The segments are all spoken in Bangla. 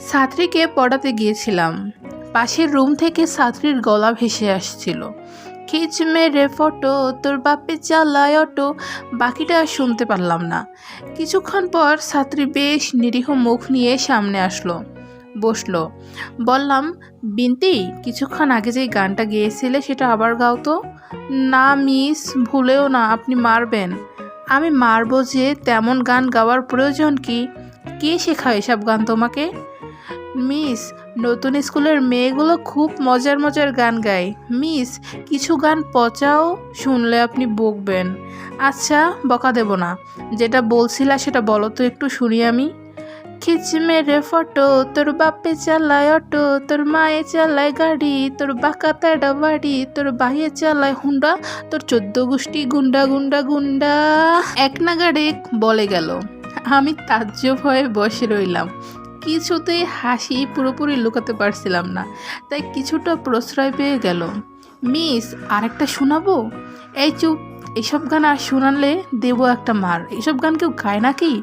ছাত্রীকে পড়াতে গিয়েছিলাম। পাশের রুম থেকে ছাত্রীর গলা ভেসে আসছিল। খিচ মেরে ফটো, তোর বাপে চালায় অটো, বাকিটা শুনতে পারলাম না। কিছুক্ষণ পর ছাত্রী বেশ নিরীহ মুখ নিয়ে সামনে আসলো। বসল। বললাম, বিনতি, কিছুক্ষণ আগে যে গানটা গেয়েছিলে সেটা আবার গাও তো? না মিস, ভুলেও না, আপনি মারবেন। আমি মারবো যে, তেমন গান গাওয়ার প্রয়োজন কি? কে শেখায় এসব গান তোমাকে? মিস, নতুন স্কুলের মেয়েগুলো খুব মজার মজার গান গায়। মিস, কিছু গান পচাও, শুনলে আপনি বকবেন। আচ্ছা বকা দেব না। যেটা বলছিলা সেটা বলো তো একটু শুনি আমি। খিচ মেরে ফটো, তোর বাপে চালায় অটো, তোর মায়ে চালায় গাড়ি, তোর বাঁকা তেডা বাড়ি, তোর বাইয়ে চালায় হুন্ডা, তোর চোদ্দ গোষ্ঠী গুন্ডা গুন্ডা গুন্ডা। এক নাগাড়ে বলে গেল। আমি তাজ্জব হয়ে বসে রইলাম। কিছুতেই হাসি পুরোপুরি লুকাতে পারছিলাম না। তাই কিছুটা প্রশ্রয় পেয়ে গেল। মিস, আরেকটা শোনাবো? এই চুপ এইসব গান আর শোনালে দেবো একটা মার। এসব গান কেউ গায় নাকি?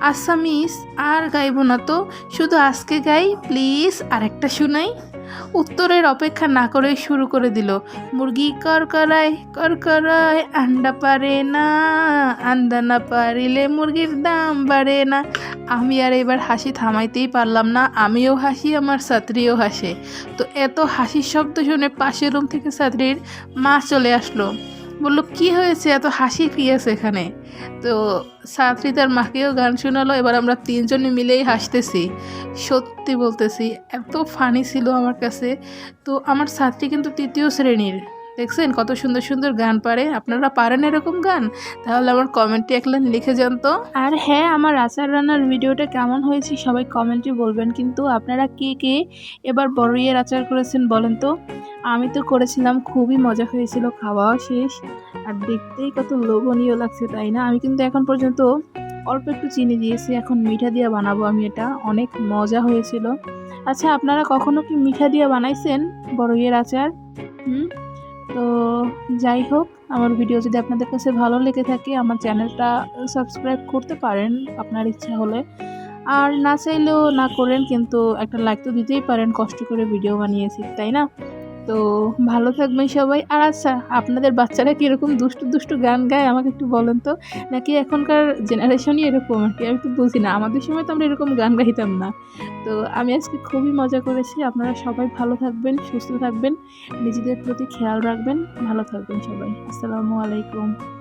আচ্ছা মিস, আর গাইব না তো। শুধু আজকে গাই, প্লিজ, আরেকটা শোনাই। উত্তরের অপেক্ষা না করে শুরু করে দিল। মুরগি কর করকরায় কর করায় আন্ডা পারে না, আন্ডা না পারিলে মুরগির দাম বাড়ে না। আমি আর এবার হাসি থামাইতেই পারলাম না, আমিও হাসি, আমার ছাত্রীও হাসে। তো এত হাসির শব্দ শুনে পাশের রুম থেকে ছাত্রীর মা চলে আসলো। বলল, কি হয়েছে? এত হাসি আছে এখানে? তো ছাত্রী তার মাকেও গান শোনালো। এবার আমরা তিনজন মিলেই হাসতেছি। সত্যি বলতেছি, এত ফানি ছিল আমার কাছে। তো আমার ছাত্রী কিন্তু তৃতীয় শ্রেণির। দেখছেন? কত সুন্দর সুন্দর গান পারে। আপনারা পারেন এরকম গান? তাহলে আমার কমেন্টে লাইন লিখে যান তো। আর হ্যাঁ আমার আচার রান্নার ভিডিওটা কেমন হয়েছে সবাই কমেন্টে বলবেন। কিন্তু আপনারা কে কে এবার বড়ইয়ের আচার করেছেন বলেন তো? আমি তো করেছিলাম, খুবই মজা হয়েছিল, খাওয়াও শেষ। আর দেখতেই কত লোভনীয় লাগছে, তাই না? আমি কিন্তু এখন পর্যন্ত অল্প একটু চিনি দিয়েছি, এখন মিঠা দিয়ে বানাবো আমি এটা। অনেক মজা হয়েছিল। আচ্ছা আপনারা কখনো কি মিঠা দিয়ে বানাইছেন বড়ইয়ের আচার? হুম? তো যাই হোক, আমার ভিডিও যদি আপনাদের কাছে ভালো লেগে থাকে, আমার চ্যানেলটা সাবস্ক্রাইব করতে পারেন আপনার ইচ্ছা হলে। আর না চাইলেও না করেন, কিন্তু একটা লাইক তো দিতেই পারেন, কষ্ট করে ভিডিও বানিয়েছি, তাই না? তো ভালো থাকবেন সবাই। আর আচ্ছা আপনাদের বাচ্চারা কি এরকম দুষ্টু দুষ্টু গান গায়, আমাকে একটু বলেন তো? নাকি এখনকার জেনারেশনই এরকম? আর কি, আমি তো বুঝি না, আমাদের সময় তো আমরা এরকম গান গাইতাম না। তো আমি আজকে খুবই মজা করেছি। আপনারা সবাই ভালো থাকবেন, সুস্থ থাকবেন, নিজেদের প্রতি খেয়াল রাখবেন। ভালো থাকবেন সবাই। আসসালামু আলাইকুম।